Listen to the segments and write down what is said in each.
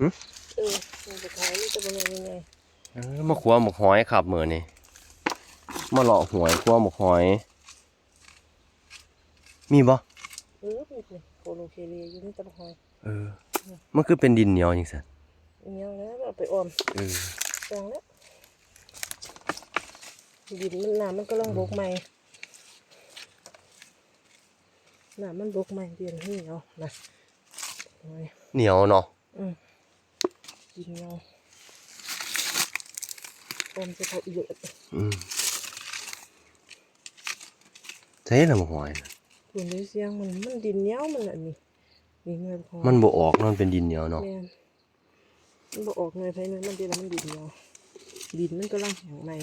หึเออมันจะขายนี่จะเป็นยังไงเออมาขัวหมกหอยครับมือนี่มาเลาะหวยขัวหมกหอย มีบ่เออนี่เลยโคโลเคเลียอยู่นี่ตะบะหอยเออ มันคือเป็นดินเหนียวจังซั่นเงี้ยแล้วเอาไปออมเออจังแล้วดินมันน้ำมันก็ลังบกใหม่น้ำมันบกใหม่เดือนนี้เอานะโอ้ยเหนียวเนาะอืม ดินเงาออมจะพออีกเยอะอืมใช่ละหมกหอยน่ะคุณได้เสียงมันมันดินเหนียวมันอันนี้นี่เงินพอมันบ่ออกเนาะมันเป็นดินเหนียวเนาะแม่นมันบ่ออกเงยภายในมันเดียวแล้วมันดินเหนียวดินมันก็ลังแข็งใหม่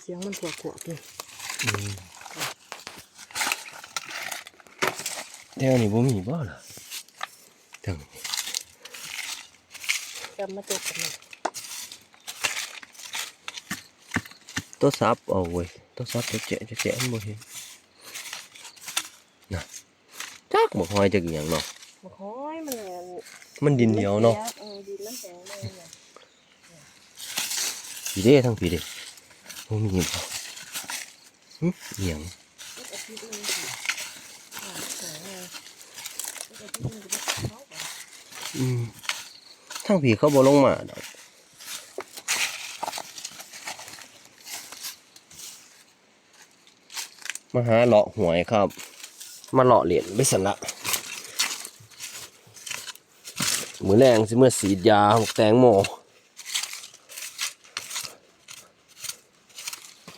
เสียงมันขวบขวบนี่ แถวนี้บ่มีบ่ล่ะแถวนี้จำมาจบกันเลยตัวซับเอาเว้ยตัวซับจะแจะจะแจะมันบ่เห็นน่ะจักหมกหอยจักอหย่างเนาะมาคอยมันเนี่ยมันดินเหนียวเนาะเออดินมันแข็งเลยเนี่ยผีเด้ทั้งผีเด้บ่มีบ่หึอหย่างมัน อาทิตย์หนึงสิอ่ามันแข็งเลยมันอาทิตย์หนึงจะได้เข้าไปอืมทั้งผีเขาบ่ลงมาดอกมาหาเลาะหวยครับ มาเลาะเหรียญไปสันละมือแรงสิเมื่อสีดยาหกแตงโม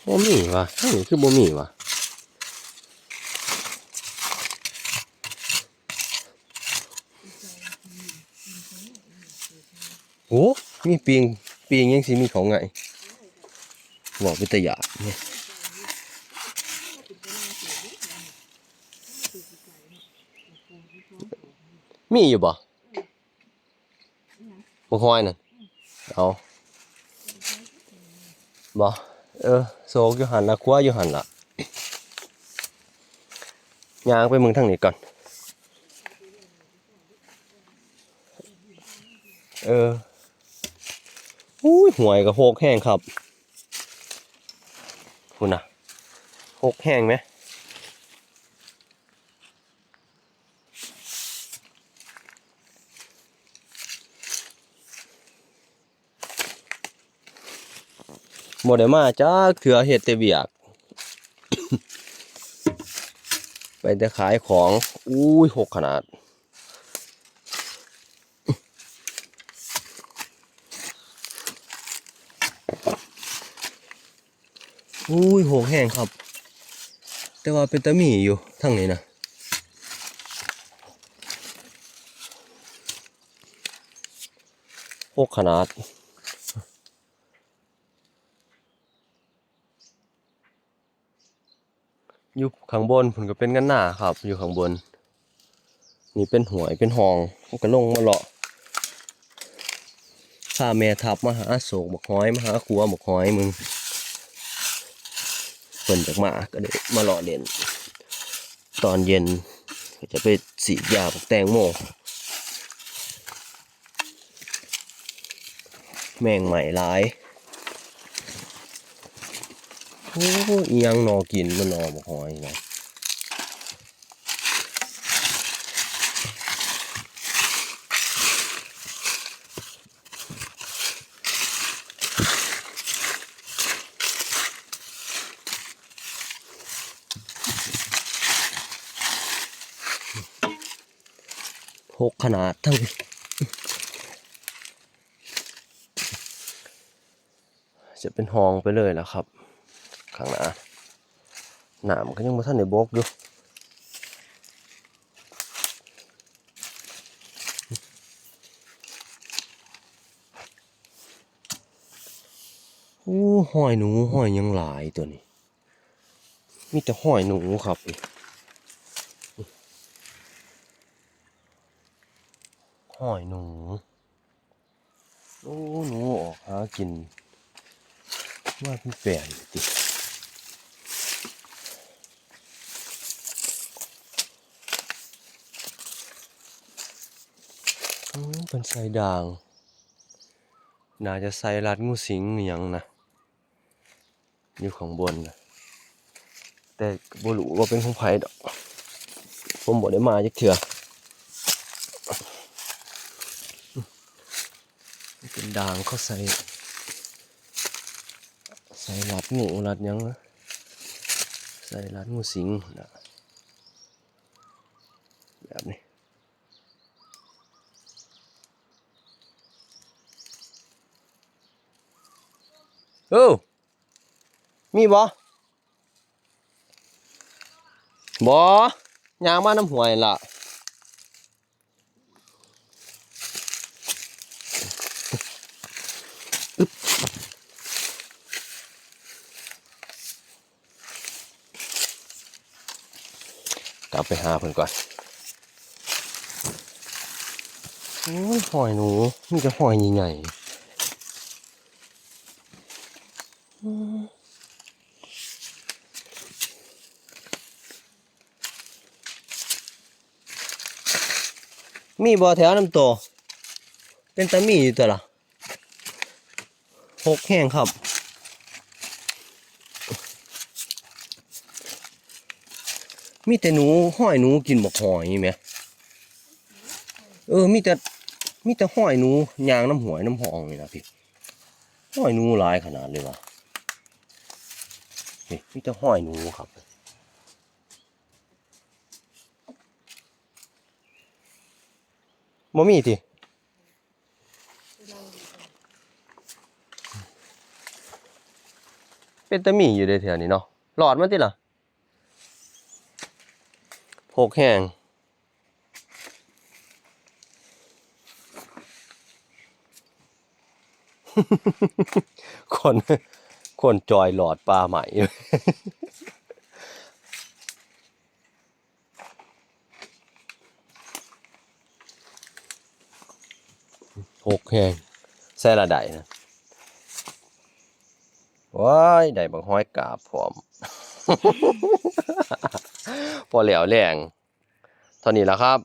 บ่มีวะทั้งนี้คือบ่มีวะโอ้ มีปีงปีงยังสิมีของไงบอกเป็นตะยาเนี่ยมีอยู่บ่บ่คอยน่ะเอาบ่เออโศกอยู่หันละครัวอยู่หันละย่างไปมืองทางนี้ก่อน เออ อุ้ยหวยกับโหกแห้งครับคุณน่ะหกแห้งไหมหมดได้มาจ้าเถื่อเห็ดแต่เบียก ไปแต่ขายของ อุ้ยหกขนาด อุ้ยโหกแห้งครับ แต่ว่าเป็นตะหมี่อยู่ทั้งนี้นะโหกขนาดอยู่ข้างบนผมก็เป็นกันหน้าครับ อยู่ข้างบน นี่เป็นหวยเป็นหองก็ลงมาเลาะพาแม่ทับมาหาโศกบกห้อยมาหาขัวบกห้อยมึง เพิ่นจากมาก็เลยมาหล่อเล่นตอนเย็นก็จะไปสียาพวกแตงโมแมงใหม่หลายโอ้ยยังนอกินมันนอบ่หอยนะ หกขนาดทั้งจะเป็นห้องไปเลยแล้วครับ ข้างหน้าหนามก็ยังมาท่านในบกอยู่โอ้หอยหนูหอยยังหลายตัวนี้ มีแต่หอยหนูครับ หอยหนู โอ้หนูออกหากิน ว่าพี่แปนติอืมเป็นใส่ด่าง น่าจะใส่รัดงูสิงอหย่างนะอยู่ข้างบนนะแต่บ่รู้ว่าเป็นของไผดอก ผมบ่ได้มาจักเทื่อเป็น ด่างเขาใส่ใส่รัดงูรัดยังนะใส่รัดงูสิงนะแบบนี้เออมีบ่บ่ยางมาน้ำหวยล่ะ กลับไปหาเพิ่นก่อนโอ้ยหอยหนูมีแต่หอยใหญ่มีบ่อแถวน้ำโต เป็นตามีอยู่ตัวละหกแห้งครับ มีแต่หนูห้อยหนูกินบอกหอยไหมเออมีแต่มีแต่ห้อยหนูยางน้ำหวยน้ำหองนี่นะพี่ห้อยหนูหลายขนาดเลยวะนี่มีแต่ห้อยหนูครับบ่มีติเป็นตะมีอยู่ในแถวนี้เนาะหลอดมันติล่ะ โพกแห้งคนคนจอยหลอดปลาใหม่หกแหงใส่ละไดนะว้ายได้บักห้อยกาบพร้อม พอเหลียวแรงเท่านี้แล้วครับ